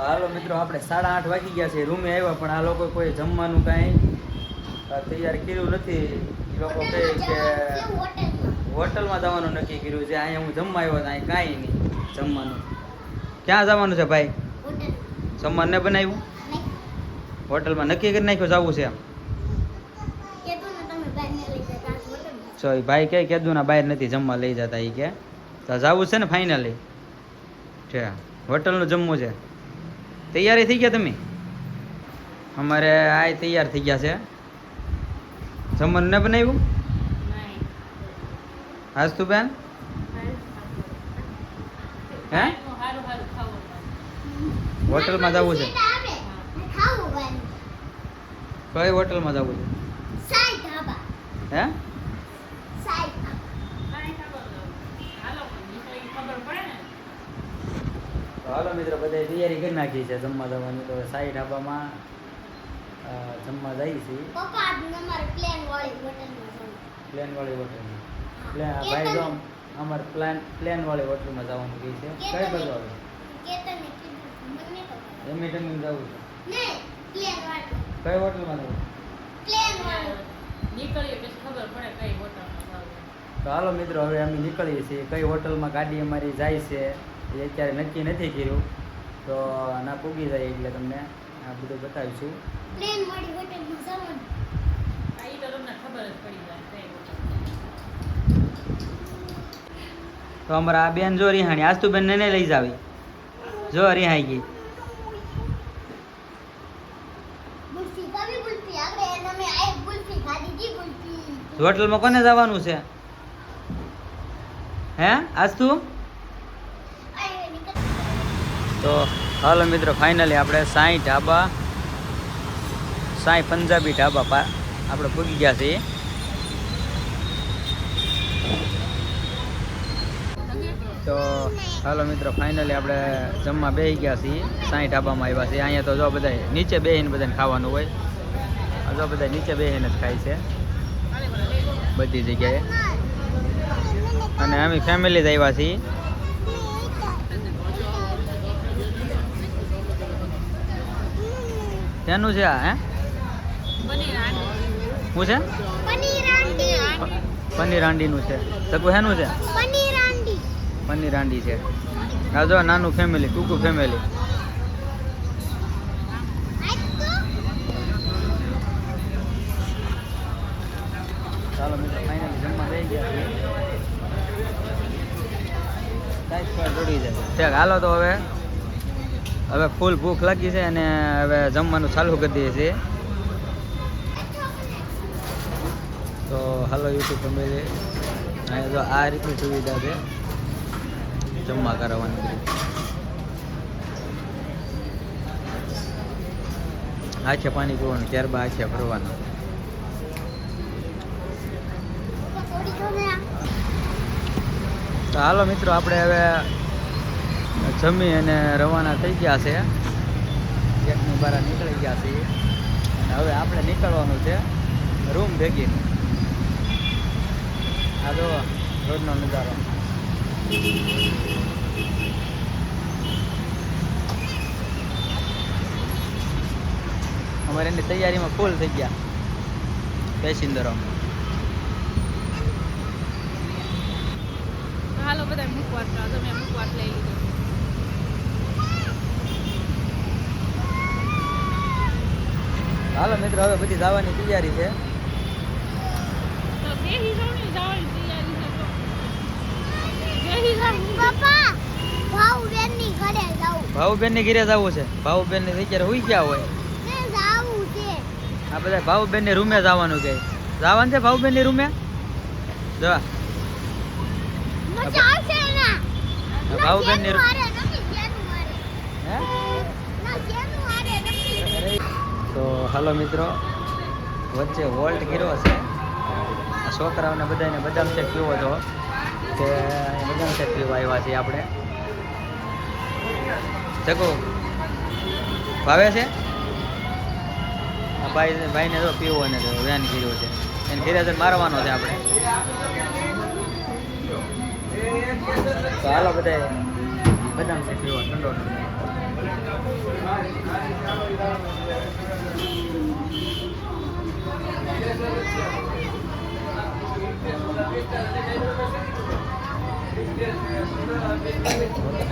હાલો મિત્રો, આપણે સાડા આઠ વાગી ગયા છે, રૂમે આવ્યા, પણ આ લોકો કોઈ જમવાનું કાંઈ તૈયાર કર્યું નથી. એ લોકો કહે કે હોટલમાં જવાનું નક્કી કર્યું છે, અહીંયા હું જમવા આવ્યો અહીં કાંઈ નહીં, જમવાનું. ક્યાં જવાનું છે ભાઈ? જમવાનું ને બનાવ્યું? હોટલમાં નક્કી કરી નાખ્યું, જવું છે એમ. એ ભાઈ કે કીધું ના બહાર નથી જમવા લઈ જતા એ કે તો જવું છે ને ફાઇનલી છે, હોટલનું જમવું છે. તૈયારી થઈ ગયા તમે? અમારે આ તૈયાર થઈ ગયા છે. જમવાનું ને બનાવ્યું? હાસ તું બેન? હે? હોટલમાં જવું છે? કઈ હોટલમાં જવું છે? હે? તો હાલો મિત્રો બધા તૈયારી કરી નાખી છે જમવા જવાની. તો સાઈ ઢાબામાં જમવા જઈએ છીએ. પ્લેન વાળી હોટલમાં પ્લેન ભાઈ જો અમારે પ્લાન પ્લેન વાળી હોટલમાં જવાનું કહે છે. કઈ બાજુ આવે એમ જમીન જવું છે. કઈ હોટલમાં જવું? નીકળીએ પછી ખબર પડે કઈ હોટલમાં જવું. તો હાલો મિત્રો હવે અમે નીકળીએ છીએ. કઈ હોટલમાં ગાડી અમારી જાય છે? એ અત્યારે નક્કી નથી કર્યું. તો ના પૂગી જાય એટલે તમને આ બધું બતાવીશું. આ ઈ તો તમને ખબર જ પડી જાય તો અમારા આ બેન જો રિહાણી આસ્તુ બેન ને લઈ જાવી જો રિહાઈ ગઈ. હોટલમાં કોને જવાનું છે? હે? આજ તું હાલો મિત્રો ફાઇનલી આપણે સાંઈ ઢાબા, સાંઈ પંજાબી ઢાબા આપણે પૂગી ગયા છીએ. તો હાલો મિત્રો ફાઇનલી આપણે જમવા બેસી ગયા છીએ, સાંઈ ઢાબામાં આવ્યા છીએ. અહીંયા તો જો બધા નીચે બેસીને બધાને ખાવાનું હોય. જો બધા નીચે બેસીને જ ખાય છે. બધી જગ્યાએ. અને અમે ફેમિલી જ આવ્યા છીએ. શેનું છે આ હે? શું છે? પનીર હાંડીનું છે. સગું શેનું છે? પનીર હાંડી છે. આ જો નાનું ફેમિલી ટૂંકું ફેમિલી ચાલો મિત્રો ફાઇનલી જમવા લઈ ગયા છીએ. સાઈઝ પર જોડી જાય. હાલો તો હવે. હવે ફૂલ ભૂખ લાગી છે અને હવે જમવાનું ચાલુ કરી દઈએ છીએ. તો હાલો યુટ્યુબ ફેમિલી અહીંયા જો આ રીતની સુવિધા છે. જમવા કરાવવાની બધી. આખે પાણી પીવાનું, ત્યારબાદ આખે ફરવાનું તો હાલો મિત્રો, આપણે હવે જમી અને રવાના થઈ ગયા છે. ગેટની બહાર નીકળી ગયા છીએ. અને હવે આપણે નીકળવાનું છે રૂમ ભેગી. આ જો રોડનો નજારો. અમારે એની તૈયારીમાં ફૂલ થઈ ગયા. પેસેન્જરો. હાલો બધા મૂકવા. તમે મુખવાસ લઈ લીધો. હાલો મિત્રો હવે બધી જવાની તૈયારી છે. ભાવુબેનની ઘરે જવું છે. ભાવુબેન ને અત્યારે હુઈ ગયા હોય. આ બધા ભાવુબેનની રૂમે જવાનું કે. જવાનું છે ભાવુબેનની રૂમે? જવા. ભાવુબેનની રૂમે હે? તો હાલો મિત્રો. વચ્ચે વોલ્ટ ગીરો છે. છોકરાઓને બધાને બદામ શેક પીવો તો કે બદામ શેક પીવા આવ્યા છીએ આપણે. જગો. ભાવે છે? ભાઈ ભાઈને તો પીવો ને તો વેન ગીરો છે. એને ઘેરે મારવાનો છે આપણે. તો હાલો બધા બદામ શેક પીવો, ઠંડો ઠંડો. Gracias.